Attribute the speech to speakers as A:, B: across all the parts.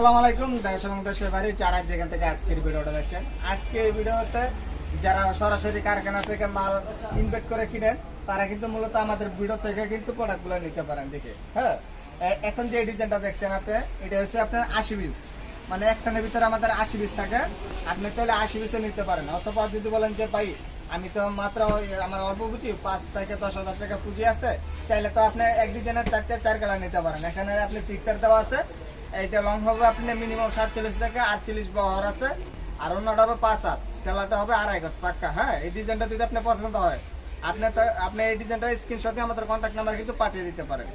A: আসসালামু আলাইকুম, দেশ এবং দেশের বাড়ি যারা যেখান থেকে আজকের ভিডিওটা দেখছেন আজকের ভিডিওতে যারা সরাসরি কারখানা থেকে মাল ইনভেস্ট করে কিনেন, তারা কিন্তু মূলত আমাদের ভিডিও থেকে কিন্তু প্রোডাক্টগুলো নিতে পারেন, দেখে হ্যাঁ? এখন যে ডিজাইনটা দেখছেন আপনি, এটা হচ্ছে আপনার আশি পিস মানে একখানের ভিতরে আমাদের আশি পিস থাকে, আপনি চাইলে আশি পিসে নিতে পারেন, অথবা যদি বলেন যে ভাই আমি তো মাত্র আমার অল্প বুঝি পাঁচ থেকে দশ হাজার টাকা পুঁজি আছে। চাইলে তো আপনি এক ডিজাইনের চারটে চার কালার নিতে পারেন। এখানে আপনি পিকচার দেওয়া আছে। এইটা লং হবে আপনি মিনিমাম সাতচল্লিশ থেকে আটচল্লিশ বহর আছে। আর অন্যটা হবে পাঁচ হাত। সেলাটা হবে আড়াই গজ পাক্কা হ্যাঁ? এই ডিজাইনটা যদি আপনার পছন্দ হয়, আপনি তো আপনি এই ডিজাইনটা স্ক্রিনশট আমাদের কন্ট্যাক্ট নাম্বার কিন্তু পাঠিয়ে দিতে পারেন।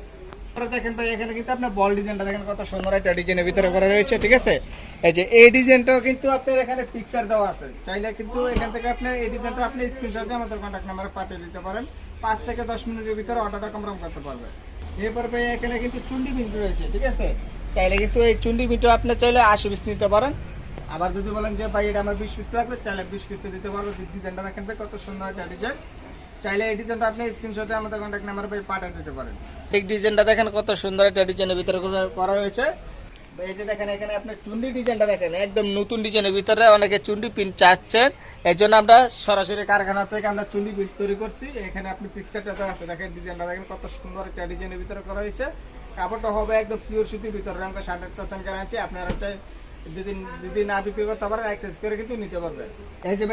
A: এখানে কিন্তু আপনার বল ডিজাইনটা দেখেন কত সুন্দর ডিজাইনের ভিতরে রয়েছে, ঠিক আছে? এই যে এই ডিজাইনটাও কিন্তু আপনার এখানে পিকচার দেওয়া আছে। চাইলে কিন্তু এখান থেকে আপনি আমাদের কন্ট্যাক্ট পাঠিয়ে দিতে পারেন। পাঁচ থেকে দশ মিনিটের করতে ভাই, এখানে কিন্তু চুন্ডি রয়েছে, ঠিক আছে? চাইলে কিন্তু এই আপনি চাইলে আশি পিস নিতে পারেন। আবার যদি বলেন যে ভাই, এটা আমার বিশ পিস লাগবে চাইলে বিশ পিস দিতে পারব। ডিজাইনটা দেখেন কত সুন্দর একটা ডিজাইন চাইলে এই ডিজাইনটা আপনি স্ক্রিনশটে আমাদের কন্ট্যাক্ট নাম্বার পাঠিয়ে দিতে পারেন। ঠিক ডিজাইনটা দেখেন কত সুন্দর একটা ডিজাইনের ভিতরে করা- হয়েছে। এই যে দেখেন, এখানে চুন্ডি ডিজাইনটা দেখেন, একদম নতুন ডিজাইনের ভিতরে অনেকে চাচ্ছেন। এই জন্য আমরা সরাসরি কারখানা থেকে আমরা চুন্ডি তৈরি করছি। এখানে আপনি দেখেন ডিজাইনটা দেখেন কত সুন্দর করা হয়েছে। কাপড়টা হবে একদম পিওর সুতির ভিতরে, রঙটা হান্ড্রেড আপনারা চাই যদি যদি না বিক্রি করতে পারেন করে কিন্তু নিতে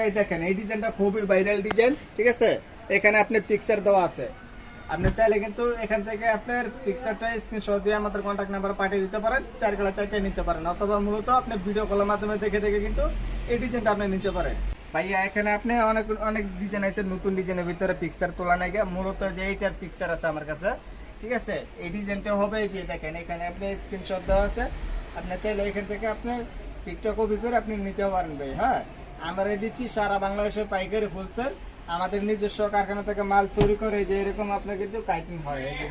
A: এই দেখেন, এই ডিজাইনটা খুবই ভাইরাল ডিজাইন ঠিক আছে? এখানে আপনি পিকচার দেওয়া আছে। আপনি চাইলে কিন্তু এখান থেকে আপনার পিকচারটা দিয়ে আমাদের নাম্বার পাঠিয়ে দিতে পারেন নিতে পারেন। অথবা মূলত ভিডিও কলের মাধ্যমে দেখে দেখে কিন্তু এই ডিজাইনটা আপনি নিতে পারেন। ভাইয়া, এখানে আপনি অনেক অনেক ডিজাইন আছে, নতুন ডিজাইনের ভিতরে পিকচার তোলা নাই গিয়ে মূলত যে এইটার পিকচার আছে আমার কাছে, ঠিক আছে? এই ডিজাইনটা হবে যে দেখেন, এখানে আপনি স্ক্রিনশট দেওয়া আছে। আপনি চাইলে এখান থেকে আপনার পিকটা কপি করে আপনি নিতে পারেন ভাই হ্যাঁ? আমরা দিচ্ছি সারা বাংলাদেশে পাইকারি হোলসেল আমাদের নিজস্ব কারখানা থেকে মাল তৈরি করে যে এরকম আপনার কিন্তু কাটিং হয় যে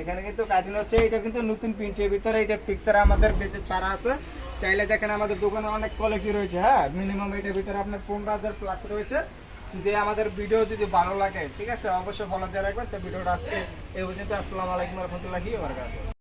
A: এখানে কিন্তু কাটিং হচ্ছে, এটা কিন্তু নতুন প্রিন্টের ভিতরে, এটা পিকচার আমাদের বেঁচে ছাড়া আছে। চাইলে দেখেন আমাদের দোকানে অনেক কোয়ালিটি রয়েছে হ্যাঁ? মিনিমাম এটার ভিতরে আপনার পনেরো হাজার প্লাস রয়েছে। যদি আমাদের ভিডিও যদি ভালো লাগে, ঠিক আছে? অবশ্যই ফলো দিয়ে রাখবেন। তো ভিডিওটা আজকে এই পর্যন্ত, আসসালামু আলাইকুম রহমতুল্লাহি